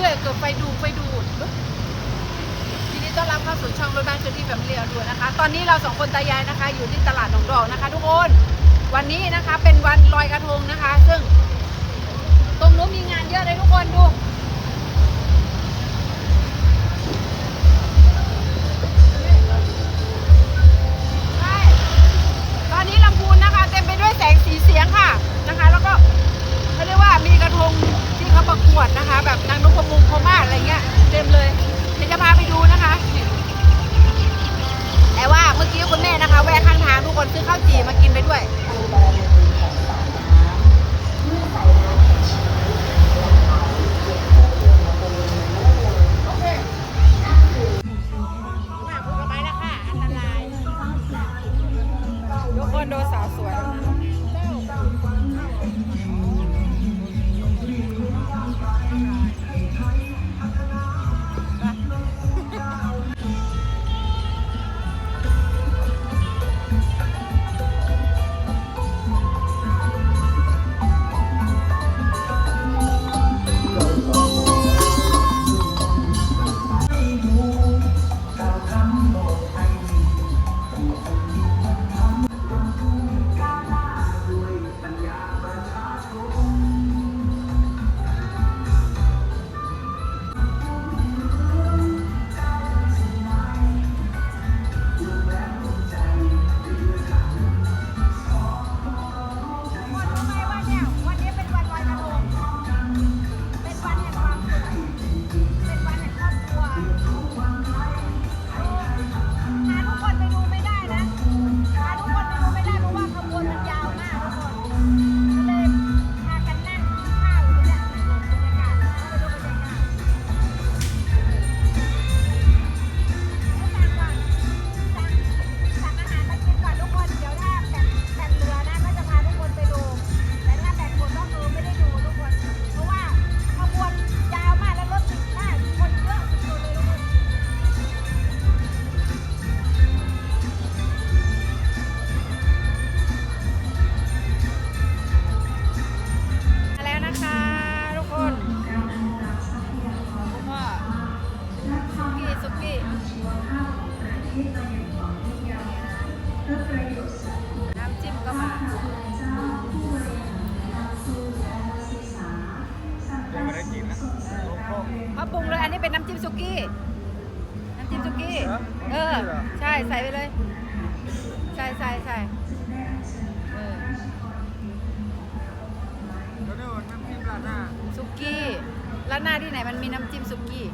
รื่อยๆเกิดไฟดูไฟดูดทีนี้ต้อนรับเข้าสู่ช่องรถบ้านเคลื่อนที่แบบเรียวด่วนนะคะ ตอนนี้เราสองคนตายายนะคะ อยู่ที่ตลาดหนองดอกนะคะ ทุกคน วันนี้นะคะเป็นวันลอยกระทงนะคะ ซึ่ง ตรงนู้นมีงานเยอะเลยทุกคนดู ประกวดนะคะ แบบนางนพมุงพมาอะไรเงี้ยเต็มเลยเดี๋ยวจะพาไปดูนะคะ แต่ว่าเมื่อกี้คุณแม่นะคะ แวะข้างทางทุกคนซื้อข้าวจี่มากินไปด้วยมากผลไม้แล้วค่ะอันตรายทุกคนดูสาวสวย นนี้เป็นน้ำจิ้มสุกี้ น้ำจิ้มสุกี้เหรอเออ ใช่ใส่ไปเลย ใส่ใส่ใส่เออแล้วเนี่ยน้ำจิ้มราดหน้าสุกี้แล้วหน้าที่ไหนมันมีน้ำจิ้มสุกี้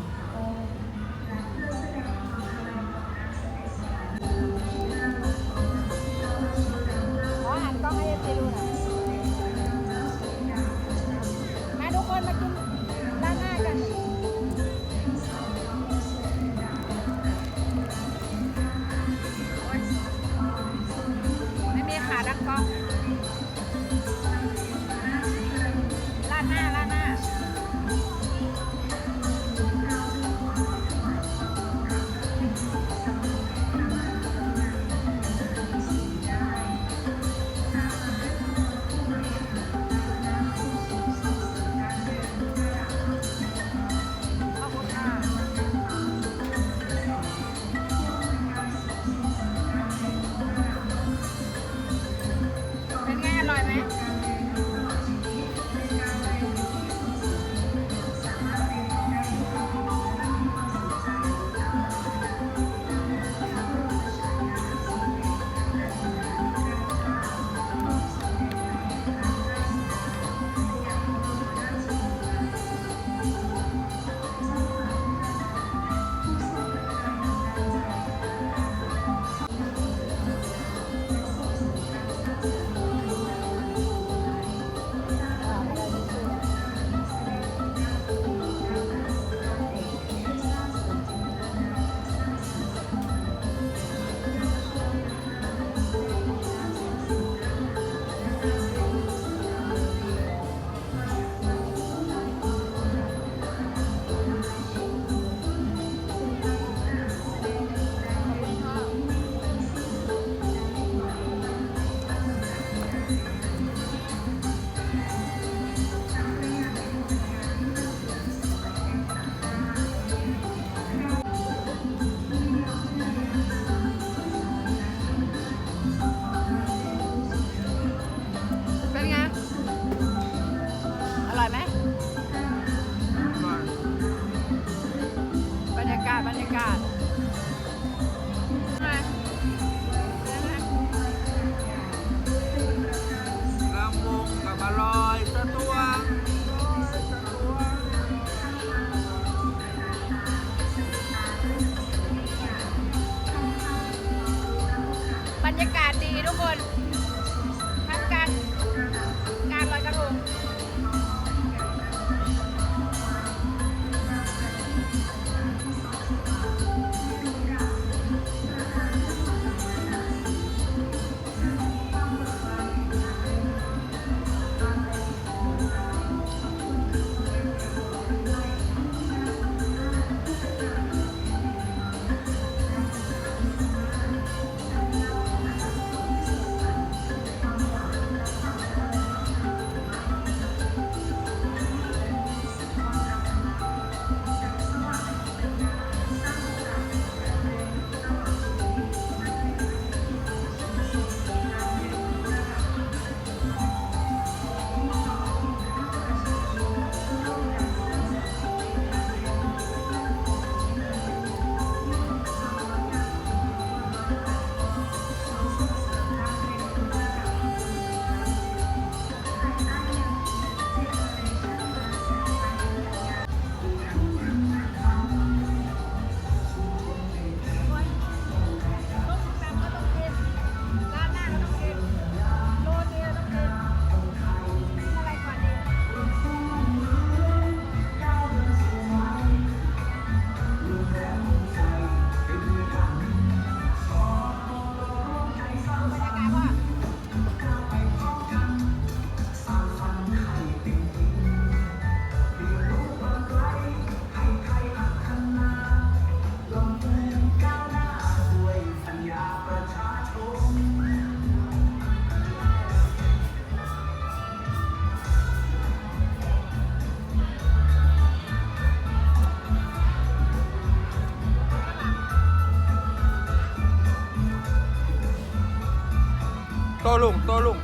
ตลุงโตลุง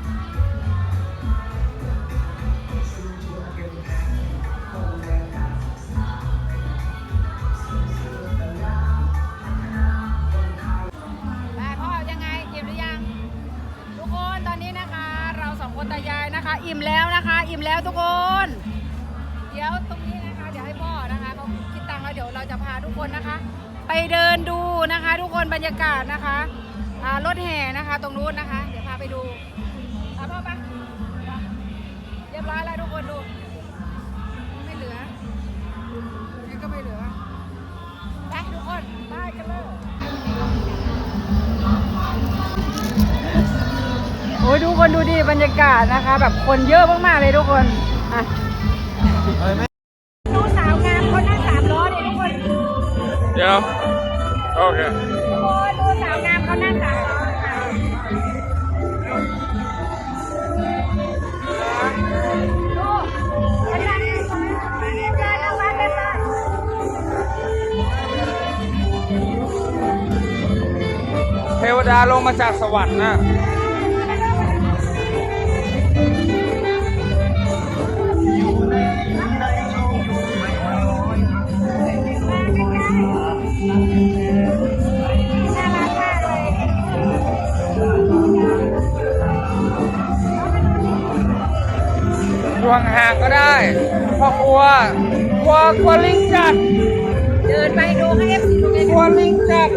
ได้พ่อยังไงอิ่มหรือยัง ทุกคนตอนนี้นะคะ เราสองคนตายายนะคะ อิ่มแล้วนะคะ อิ่มแล้วทุกคน เดี๋ยวตรงนี้นะคะเดี๋ยวให้พ่อนะคะเขาคิดตังค์แล้วเดี๋ยวเราจะพาทุกคนนะคะ ไปเดินดูนะคะ ทุกคนบรรยากาศนะคะ ไม่เหลือไปทุกคนไปกันเลย โอ้ยทุกคนดูดิบรรยากาศนะคะ แบบคนเยอะมากๆเลยทุกคน อะเฮ้ยแม่ดูสาวงามเขานั่งสามล้อดิทุกคน เดี๋ยว โอเคาลงมาจากสวรรค์นะน่ารักมากเลยดวงห่างก็ได้เพ่อกลัวกลัวกลัวลิงจัด เดินไปดูให้เอฟซีดูไงกลัวลิงจัด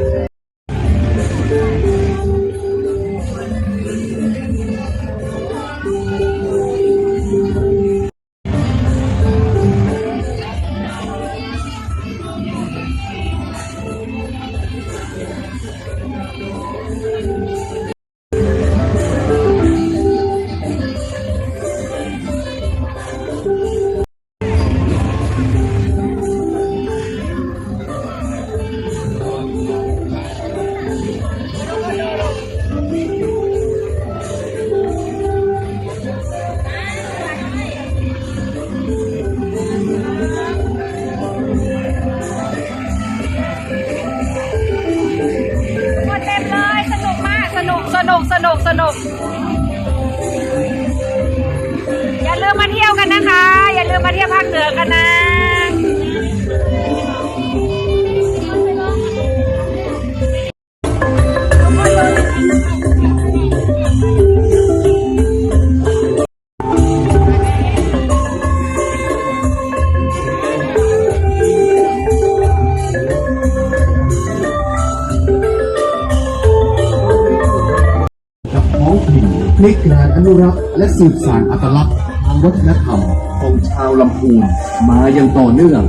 กงานอนุรักษ์และสืบสานอัตลักษณ์ทางวัฒนธรรมของชาวลำพูนมาอย่างต่อเนื่อง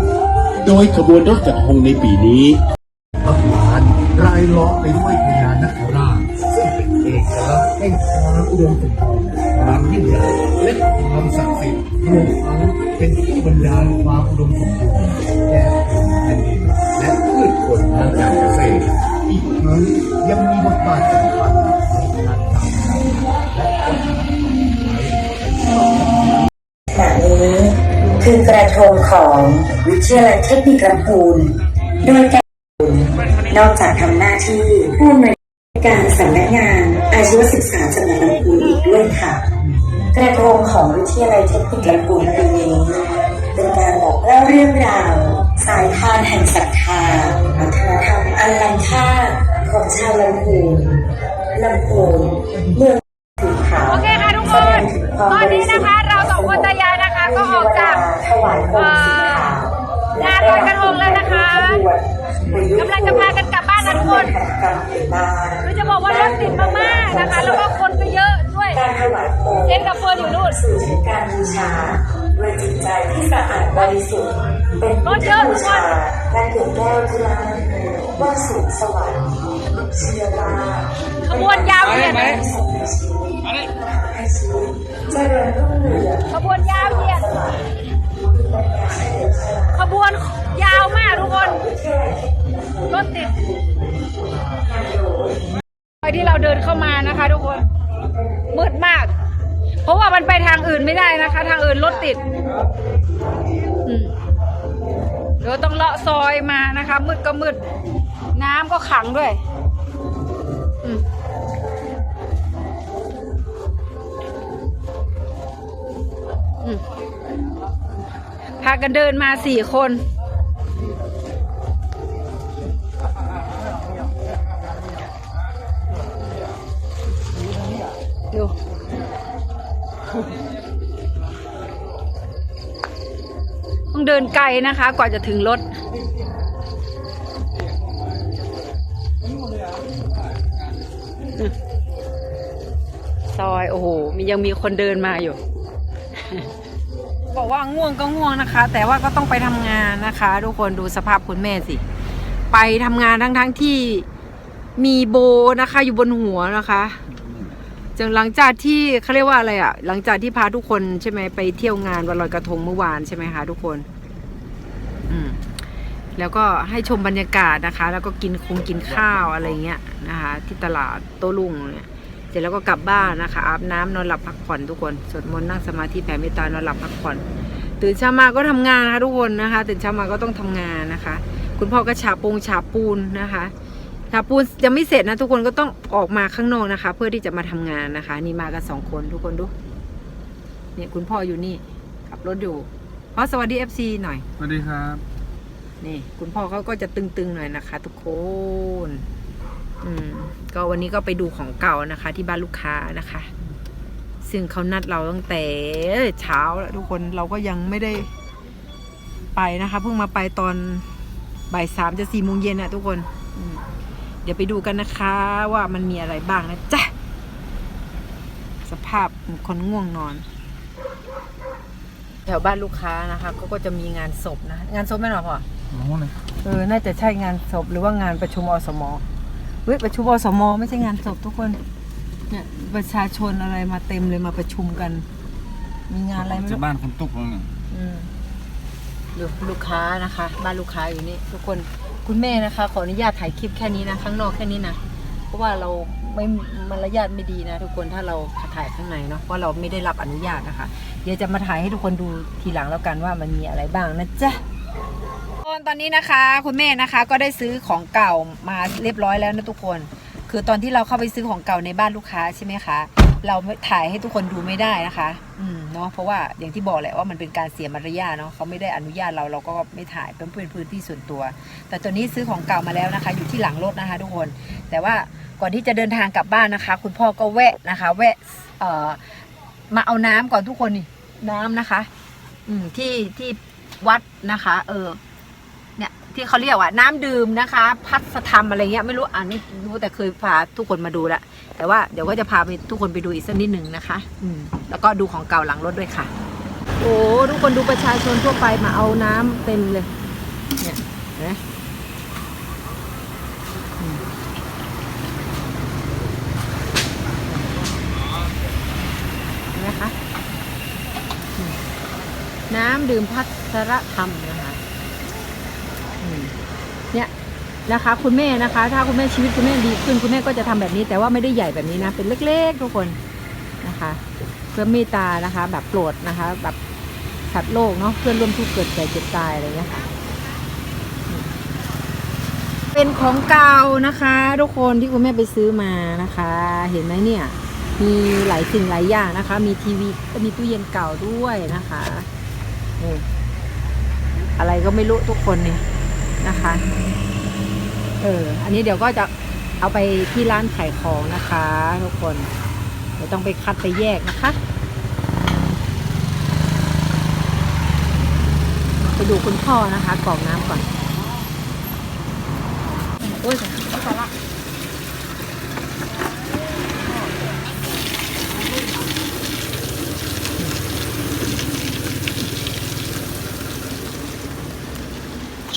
โดยขบวนรถจักรหงในปีนี้พักหวานรายล้อมไปด้วยพญานาคราชซึ่งเป็นเอกลักษณ์แห่งความอุดมสมบูรณ์ความยิ่งใหญ่และความศักดิ์สิทธิ์รวมทั้งเป็นที่บรรดาลความอุดมสมบูรณ์แก่ผืนแผ่นดินและพืชผลทางการเกษตรอีกทั้งยังมีบทบาทสำคัญในการทำ งานและพัฒนาขณะนี้คือกระทงของวิทยาลัยเทคนิคลำพูนโดยการนอกจากทำหน้าที่ผู้อำนวยการสำนักงานอาชีวศึกษาจังหวัดลำพูนอีกด้วยค่ะ กระทงของวิทยาลัยเทคนิคลำพูนปีนี้เป็นการบอกเล่าเรื่องราว สายทานแห่งศรัทธาวัฒนธรรมอันล้ำค่าของชาวลำพูนลำพูนเมือง ตอนนี้นะคะเราสองคนตายายนะคะ ก็ออกจากถวายองค์สีขาวงานลอยกระทงแล้วนะคะกำลังจะพากันกลับบ้านนะทุกคนคือจะบอกว่ารถติดมากๆนะคะ แล้วก็คนก็เยอะด้วยการถวายโคมเจ๊กับเฟิร์นอยู่นู่นสื่อถึงการบูชาด้วยจิตใจที่สะอาดบริสุทธิ์เป็นรถเยอะทุบูกคนชาและเกิดแก้วที่ร้านว่าสู่สวรรค์เชื่อว่าขบวนยาวเหยียดมาเลเลย ขบวนยาวเหยียดขบวนยาวมากทุกคนรถติดไปที่เราเดินเข้ามานะคะ ทุกคนมืดมาก เพราะว่ามันไปทางอื่นไม่ได้นะคะ ทางอื่นรถติดเดี๋ยวต้องเลาะซอยมานะคะมืดก็มืด น้ำก็ขังด้วย พากันเดินมาสี่คน ดูต้องเดินไกลนะคะ กว่าจะถึงรถซอย โอ้โห มียังมีคนเดินมาอยู่ บอกว่าง่วงก็ง่วงนะคะ แต่ว่าก็ต้องไปทำงานนะคะ ทุกคนดูสภาพคุณแม่สิ ไปทำงานทั้งๆทที่มีโบนะคะ อยู่บนหัวนะคะจนหลังจากที่เขาเรียกว่าอะไรอะ่ะหลังจากที่พาทุกคนใช่ไหมไปเที่ยวงานวันลอยกระทงเมื่อวานใช่ไหมคะทุกคน อืมแล้วก็ให้ชมบรรยากาศนะคะ แล้วก็กินคงกินข้าวอะไรเงี้ยนะคะ ที่ตลาดโต้รุ่งเนี่ย ร็จแล้วก็กลับบ้านนะคะอาบน้ำนอนหลับพักผ่อนทุกคนสวดมนต์นั่งสมาธิแผ่เมตตานอนหลับพักผ่อน ตื่นเช้ามาก็ทำงานนะคะทุกคนนะคะ ตื่นเช้ามาก็ต้องทำงานนะคะ คุณพ่อก็ฉาบปูงฉาบปูนนะคะฉาบปูนยังไม่เสร็จนะทุกคนก็ต้องออกมาข้างนอกนะคะ เพื่อที่จะมาทำงานนะคะ นี่มากันสองคนทุกคนดูเนี่ยคุณพ่ออยู่นี่ขับรถอยู่พ่อสวัสดีเอฟซีหน่อยสวัสดีครับนี่คุณพ่อเขาก็จะตึงๆหน่อยนะคะ ทุกคน อืมก็วันนี้ก็ไปดูของเก่านะคะ ที่บ้านลูกค้านะคะ ซึ่งเขานัดเราตั้งแต่เช้าแล้วทุกคนเราก็ยังไม่ได้ไปนะคะเพิ่งมาไปตอนบ่ายสามจะสี่โมงเย็นนะทุกคนอืมเดี๋ยวไปดูกันนะคะว่ามันมีอะไรบ้างนะจ๊ะสภาพคนง่วงนอน แถวบ้านลูกค้านะคะเขาก็จะมีงานศพนะ งานศพไหม่หรอพ่อเออ น่าจะใช่งานศพหรือว่างานประชุมอสม เฮ้ยประชุมอสมไม่ใช่งานศพทุกคน เนี่ยประชาชนอะไรมาเต็มเลยมาประชุมกัน มีงานอะไรไม่จะรู้บ้านคนตุกแล้วเนี่ยอืมดูลูกค้านะคะ บ้านลูกค้าอยู่นี่ทุกคนคุณแม่นะคะ ขออนุญาตถ่ายคลิปแค่นี้นะข้างนอกแค่นี้นะเพราะว่าเราไม่มารยาทไม่ดีนะ ทุกคนถ้าเราถ่ายข้างในเนาะเพราะเราไม่ได้รับอนุญาตนะคะ เดี๋ยวจะมาถ่ายให้ทุกคนดูทีหลังแล้วกันว่ามันมีอะไรบ้างนะจ๊ะ ตอนนี้นะคะ คุณแม่นะคะก็ได้ซื้อของเก่ามาเรียบร้อยแล้วนะทุกคน คือตอนที่เราเข้าไปซื้อของเก่าในบ้านลูกค้าใช่ไหมคะ เราถ่ายให้ทุกคนดูไม่ได้นะคะ อืมเนาะเพราะว่าอย่างที่บอกแหละว่ามันเป็นการเสียมารยาทเนาะเขาไม่ได้อนุญาตเราเราก็ไม่ถ่ายเป็นพื้นที่ส่วนตัว แต่ตัวนี้ซื้อของเก่ามาแล้วนะคะ อยู่ที่หลังรถนะคะ ทุกคน แต่ว่าก่อนที่จะเดินทางกลับบ้านนะคะ คุณพ่อก็แวะนะคะ แวะเอ่อมาเอาน้ำก่อนทุกคนนี่น้ำนะคะ อืมที่ที่วัดนะคะ เออ ที่เขาเรียกว่าน้ำดื่มนะคะ พัสธรรมอะไรเงี้ยไม่รู้อันนี้รู้แต่เคยพาทุกคนมาดูแล้วแต่ว่าเดี๋ยวก็จะพาไปทุกคนไปดูอีกสักนิดหนึ่งนะคะ อืมแล้วก็ดูของเก่าหลังรถด้วยค่ะ โอ้ทุกคนดูประชาชนทั่วไปมาเอาน้ำเต็มเลย เนี่ยนไหมอืมเห็นไหมคะ น้ำดื่มพัสรธรรมนะคะอืม เนี่ยนะคะ คุณแม่นะคะ ถ้าคุณแม่ชีวิตคุณแม่ดีขึ้นคุณแม่ก็จะทำแบบนี้ แต่ว่าไม่ได้ใหญ่แบบนี้นะ เป็นเล็ก ๆ ทุกคนนะคะ เพื่อเมตตานะคะ แบบโปรดนะคะ แบบสัตว์โลกเนาะเพื่อนร่วมทุกข์เกิดแก่เจ็บตายอะไรเงี้ยค่ะเป็นของเก่านะคะ ทุกคนที่คุณแม่ไปซื้อมานะคะ เห็นไหมเนี่ย มีหลายสิ่งหลายอย่างนะคะ มีทีวีมีตู้เย็นเก่าด้วยนะคะนี่อะไรก็ไม่รู้ทุกคนเนี่ย นะคะ เออ อันนี้เดี๋ยวก็จะเอาไปที่ร้านขายของนะคะ ทุกคน เดี๋ยวต้องไปคัดไปแยกนะคะไปดูคุณพ่อนะคะกรอกน้ำก่อนโอ้ยไม่อนละ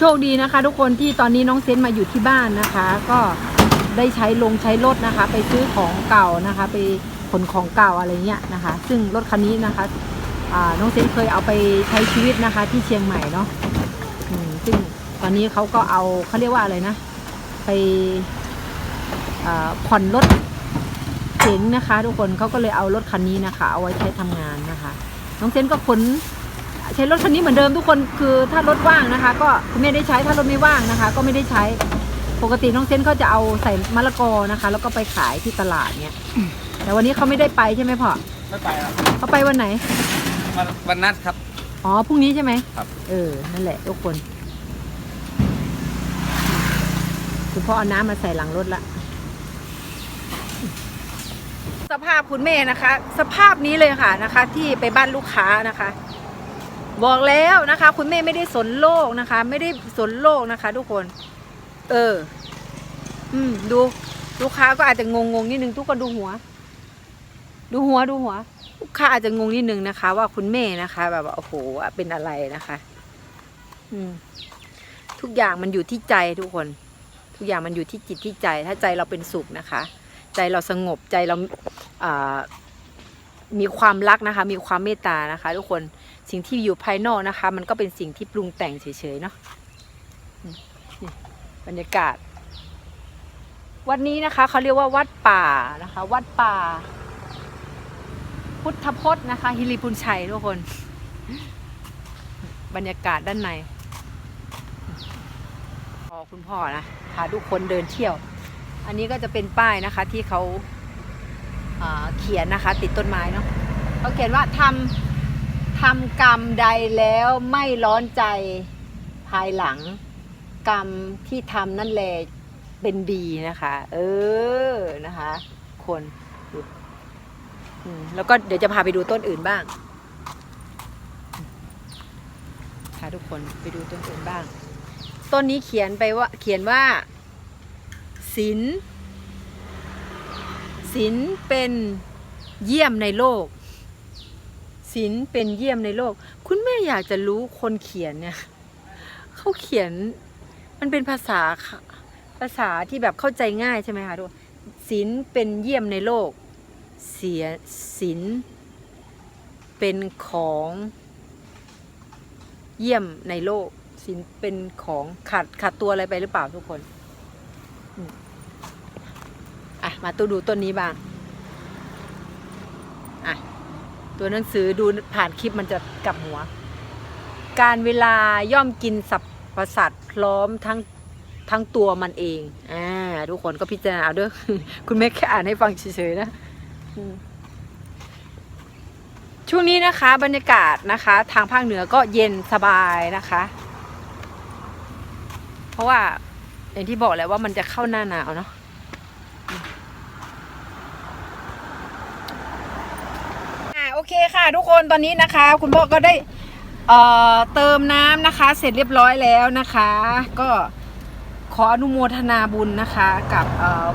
โชคดีนะคะ ทุกคนที่ตอนนี้น้องเซนมาอยู่ที่บ้านนะคะ ก็ได้ใช้ลงใช้รถนะคะ ไปซื้อของเก่านะคะ ไปขนของเก่าอะไรเงี้ยนะคะ ซึ่งรถคันนี้นะคะน้องเซนเคยเอาไปใช้ชีวิตนะคะ ที่เชียงใหม่เนาะซึ่งตอนนี้เขาก็เอาเขาเรียกว่าอะไรนะ ไปผ่อนรถเก๋งนะคะ ทุกคนเขาก็เลยเอารถคันนี้นะคะ เอาไว้ใช้ทำงานนะคะ น้องเซนก็ขน ใช้รถคันนี้เหมือนเดิมทุกคนคือถ้ารถว่างนะคะ ก็คุณแม่ได้ใช้ถ้ารถไม่ว่างนะคะ ก็ไม่ได้ใช้ปกติน้องเซนเขาจะเอาใส่มะละกอนะคะ แล้วก็ไปขายที่ตลาดเนี่ยแต่วันนี้เขาไม่ได้ไปใช่ไหมพ่อไม่ไปแล้วเขาไปวันไหนวันวันนัดครับ อ๋อพรุ่งนี้ใช่ไหมครับ เออนั่นแหละทุกคนคุณพ่อเอาน้ำมาใส่หลังรถละสภาพคุณแม่นะคะ สภาพนี้เลยค่ะนะคะ ที่ไปบ้านลูกค้านะคะ บอกแล้วนะคะ คุณแม่ไม่ได้สนโลกนะคะ ไม่ได้สนโลกนะคะ ทุกคน เออ อืม ดูลูกค้าก็อาจจะงงๆนิดนึงทุกคนดูหัว ดูหัวดูหัว ลูกค้าอาจจะงงนิดนึงนะคะ ว่าคุณแม่นะคะ แบบว่าโอ้โหเป็นอะไรนะคะ อืม ทุกอย่างมันอยู่ที่ใจทุกคน ทุกอย่างมันอยู่ที่จิตที่ใจ ถ้าใจเราเป็นสุขนะคะ ใจเราสงบใจเราอ่ามีความรักนะคะ มีความเมตตานะคะ ทุกคน สิ่งที่อยู่ภายนอกนะคะ มันก็เป็นสิ่งที่ปรุงแต่งเฉยๆเนาะบรรยากาศ วัดนี้นะคะเขาเรียกว่าวัดป่านะคะ วัดป่า พุทธพจน์นะคะ ฮิริพุนชัยทุกคน บรรยากาศด้านในพอคุณพ่อนะพาทุกคนเดินเที่ยว อันนี้ก็จะเป็นป้ายนะคะที่เขาอ่าเขียนนะคะ ติดต้นไม้เนาะเขาเขียนว่าทำ ทำกรรมใดแล้วไม่ร้อนใจภายหลัง กรรมที่ทำนั่นแหละเป็นดีนะคะ เออนะคะ คนแล้วก็เดี๋ยวจะพาไปดูต้นอื่นบ้างพาทุกคนไปดูต้นอื่นบ้าง ต้นนี้เขียนไปว่าเขียนว่าศิลศิลเป็นเยี่ยมในโลก ศิลเป็นเยี่ยมในโลก คุณแม่อยากจะรู้คนเขียนเนี่ยเขาเขียนมันเป็นภาษาค่ะภาษาที่แบบเข้าใจง่ายใช่ไหมคะทุกคนศิลเป็นเยี่ยมในโลก เสียสินเป็นของเยี่ยมในโลกสินเป็นของขาดขาดตัวอะไรไปหรือเปล่าทุกคนอะมาตู้ดูต้นนี้บ้างอะ ตัวหนังสือดูผ่านคลิปมันจะกลับหัว การเวลาย่อมกินสับประสัตว์พร้อมทั้งทั้งตัวมันเองอ่าทุกคนก็พิจารณาเอาเด้อคุณแม่แค่อ่านให้ฟังเฉยๆนะช่วงนี้นะคะ บรรยากาศนะคะ ทางภาคเหนือก็เย็นสบายนะคะ เพราะว่าอย่างที่บอกแล้วว่ามันจะเข้าหน้าหนาวเนาะอ่าโอเค่ะ ทุกคนตอนนี้นะคะ คุณพ่อก็ได้เอ่อเติมน้ำนะคะ เสร็จเรียบร้อยแล้วนะคะ ก็ขออนุโมทนาบุญนะคะ กับเอ่อ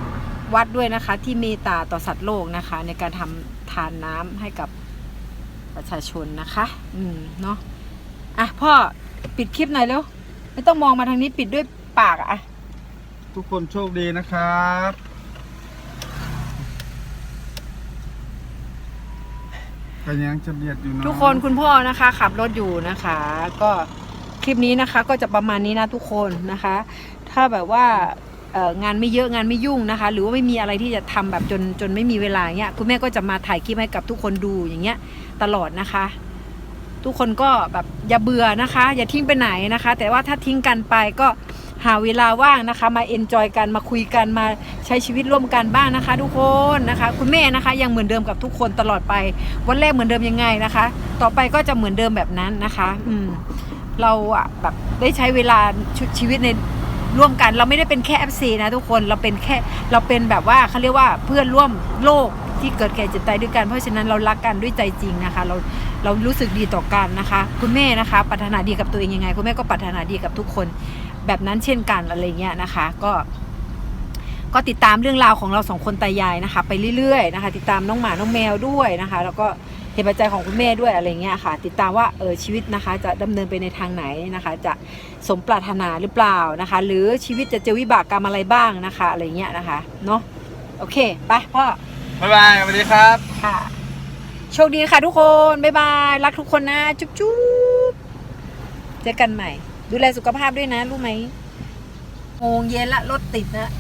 วัดด้วยนะคะ ที่เมตตาต่อสัตว์โลกนะคะ ในการทำทานน้ำให้กับประชาชนนะคะ อืมเนาะอะพ่อปิดคลิปหน่อยเร็วไม่ต้องมองมาทางนี้ปิดด้วยปากอะทุกคนโชคดีนะครับ ก็ยังจะเบียดอยู่เนาะทุกคนคุณพ่อนะคะขับรถอยู่นะคะ ก็คลิปนี้นะคะก็จะประมาณนี้นะทุกคนนะคะ ถ้าแบบว่าเอ่องานไม่เยอะงานไม่ยุ่งนะคะ หรือว่าไม่มีอะไรที่จะทำแบบจนจนไม่มีเวลาเงี้ยคุณแม่ก็จะมาถ่ายคลิปให้กับทุกคนดูอย่างเงี้ยตลอดนะคะ ทุกคนก็แบบอย่าเบื่อนะคะ อย่าทิ้งไปไหนนะคะ แต่ว่าถ้าทิ้งกันไปก็ หาเวลาว่างนะคะ มาเอนจอยกันมาคุยกันมาใช้ชีวิตร่วมกันบ้างนะคะ ทุกคนนะคะ คุณแม่นะคะ ยังเหมือนเดิมกับทุกคนตลอดไป วันแรกเหมือนเดิมยังไงนะคะ ต่อไปก็จะเหมือนเดิมแบบนั้นนะคะ อืมเราอะแบบได้ใช้เวลาช,ชีวิตในร่วมกันเราไม่ได้เป็นแค่ FC นะทุกคนเราเป็นแค่เราเป็นแบบว่าเขาเรียกว่าเพื่อนร่วมโลกที่เกิดแก่เจ็บตายด้วยกัน เพราะฉะนั้นเรารักกันด้วยใจจริงนะคะ เราเรารู้สึกดีต่อกันนะคะ คุณแม่นะคะปรารถนาดีกับตัวเองยังไง คุณแม่ก็ปรารถนาดีกับทุกคน แบบนั้นเช่นกันอะไรเงี้ยนะคะ ก็ ก็ติดตามเรื่องราวของเราสองคนตายายนะคะ ไปเรื่อยๆนะคะ ติดตามน้องหมาน้องแมวด้วยนะคะ แล้วก็เหตุปัจจัยของคุณแม่ด้วยอะไรเงี้ยค่ะ ติดตามว่าเออชีวิตนะคะ จะดำเนินไปในทางไหนนะคะ จะสมปรารถนาหรือเปล่านะคะ หรือชีวิตจะเจอวิบากกรรมอะไรบ้างนะคะอะไรเงี้ยนะคะเนาะโอเคไปพ่อบ๊ายบายสวัสดีครับค่ะโชคดีค่ะทุกคนบ๊ายบายรักทุกคนนะจุ๊บจุ๊บเจอกันใหม่ ดูแลสุขภาพด้วยนะ รู้ไหมโมงเย็นละรถติดนะ